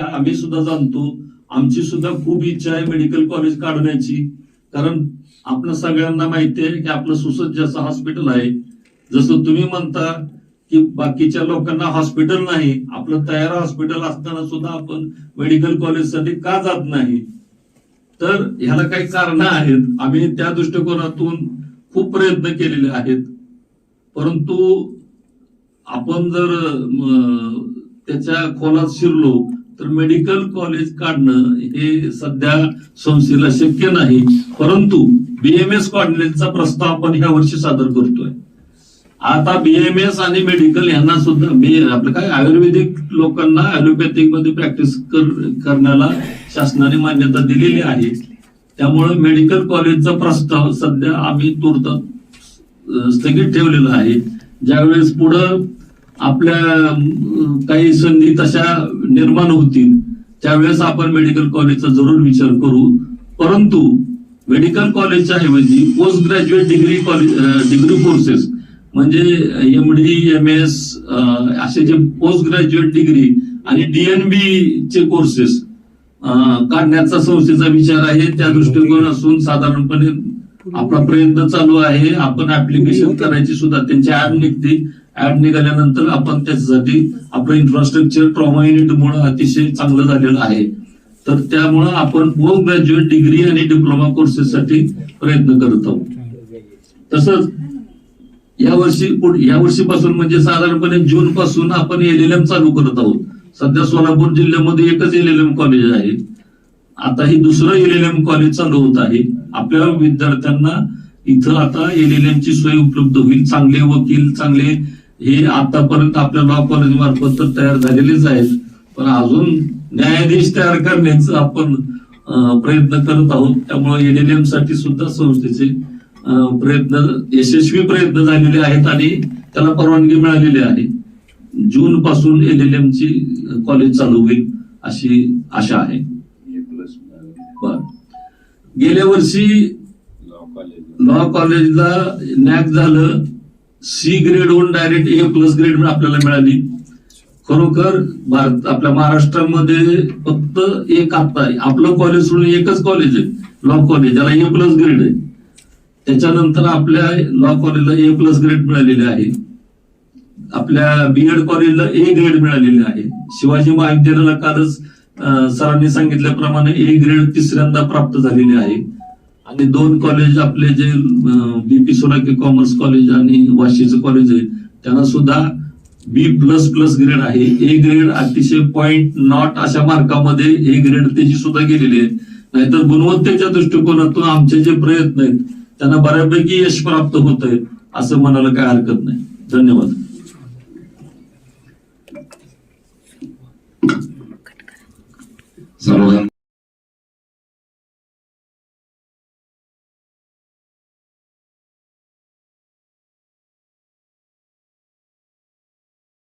आम्ही सुद्धा जाणतो. आमची सुद्धा खूप इच्छा आहे मेडिकल कॉलेज काढण्याची. कारण आपलं सगळ्यांना माहिती आहे की आपलं सुसज्ज असं हॉस्पिटल आहे. जसं तुम्ही म्हणता की बाकीच्या लोकांना हॉस्पिटल नाही. आपलं तयार हॉस्पिटल असताना सुद्धा आपण मेडिकल कॉलेजसाठी का जात नाही? तर ह्याला काही कारण आहेत. आम्ही त्या दृष्टिकोनातून खूप प्रयत्न केलेले आहेत. परंतु आपण जर त्याच्या खोलात शिरलो तर मेडिकल कॉलेज काढणं हे सध्या संस्थेला शक्य नाही परंतु बीएमएस कॉलेजचा प्रस्ताव आपण ह्या वर्षी सादर करतोय. आता बीएमएस आणि मेडिकल यांना सुद्धा बी आपलं काय आयुर्वेदिक लोकांना अलोपॅथिकमध्ये प्रॅक्टिस करण्याला शासनाने मान्यता दिलेली आहे. त्यामुळे मेडिकल कॉलेजचा प्रस्ताव सध्या आम्ही तुर्त स्थगित ठेवलेला आहे. ज्यावेळेस पुढं आपल्या काही संधी तशा निर्माण होतील त्यावेळेस आपण मेडिकल कॉलेजचा जरूर विचार करू. परंतु मेडिकल कॉलेजच्या ऐवजी post graduate degree college degree courses म्हणजे एम डी एम एस असे जे पोस्ट ग्रॅज्युएट डिग्री आणि डीएनबी चे कोर्सेस काढण्याचा संस्थेचा विचार आहे. त्या दृष्टिकोन असून साधारणपणे आपला प्रयत्न चालू आहे. आपण ऍप्लिकेशन करायची सुद्धा त्यांची ऍड निघते. ऍड निघाल्यानंतर आपण त्याच्यासाठी आपलं इन्फ्रास्ट्रक्चर ट्रॉमा युनिटमुळे अतिशय चांगलं झालेलं आहे. तर त्यामुळं आपण पोस्ट ग्रॅज्युएट डिग्री आणि डिप्लोमा कोर्सेससाठी प्रयत्न करत आहोत. तसंच या वर्षी या वर्षीपासून म्हणजे साधारणपणे जून पासून आपण एलएलएम चालू करत आहोत. सध्या सोलापूर जिल्ह्यामध्ये एकच एलएलएम कॉलेज आहे. आता ही दुसरं एलएलएम कॉलेज चालू होत आहे. आपल्या विद्यार्थ्यांना इथं आता एलएलएम ची सोय उपलब्ध होईल. चांगले वकील चांगले हे आतापर्यंत आपल्या लॉ कॉलेज मार्फत तर तयार झालेलेच आहेत. पण अजून न्यायाधीश तयार करण्याचं आपण प्रयत्न करत आहोत. त्यामुळे एलएलएमसाठी सुद्धा संस्थेचे प्रयत्न यशस्वी प्रयत्न झालेले आहेत आणि त्याला परवानगी मिळालेली आहे. जून पासून एलएलएम ची कॉलेज चालू होईल अशी आशा आहे. गेल्या वर्षी लॉ कॉलेजला नॅक झालं. सी ग्रेडहून डायरेक्ट ए प्लस ग्रेड आपल्याला मिळाली. खरोखर भारत आपल्या महाराष्ट्रामध्ये फक्त एक आता आहे. आपलं कॉलेज सोडून एकच कॉलेज आहे. लॉ कॉलेज ज्याला ए प्लस ग्रेड आहे. त्याच्यानंतर आपल्या लॉ कॉलेजला ए प्लस ग्रेड मिळालेले आहे. आपल्या बी एड कॉलेजला ए ग्रेड मिळालेले आहे. शिवाजी महाविद्यालयाला कालच सरांनी सांगितल्याप्रमाणे ए ग्रेड तिसऱ्यांदा प्राप्त झालेले आहे. आणि दोन कॉलेज आपले जे बीपी सोलाके कॉमर्स कॉलेज आणि वाशीचं कॉलेज आहे त्यांना सुद्धा बी प्लस प्लस ग्रेड आहे. ए ग्रेड अतिशय पॉइंट नॉट अशा मार्कामध्ये ए ग्रेड त्याची सुद्धा गेलेली आहे. नाहीतर गुणवत्तेच्या दृष्टिकोनातून आमचे जे प्रयत्न आहेत त्यांना बऱ्यापैकी यश प्राप्त होत आहे असं म्हणायला काय हरकत नाही. धन्यवाद.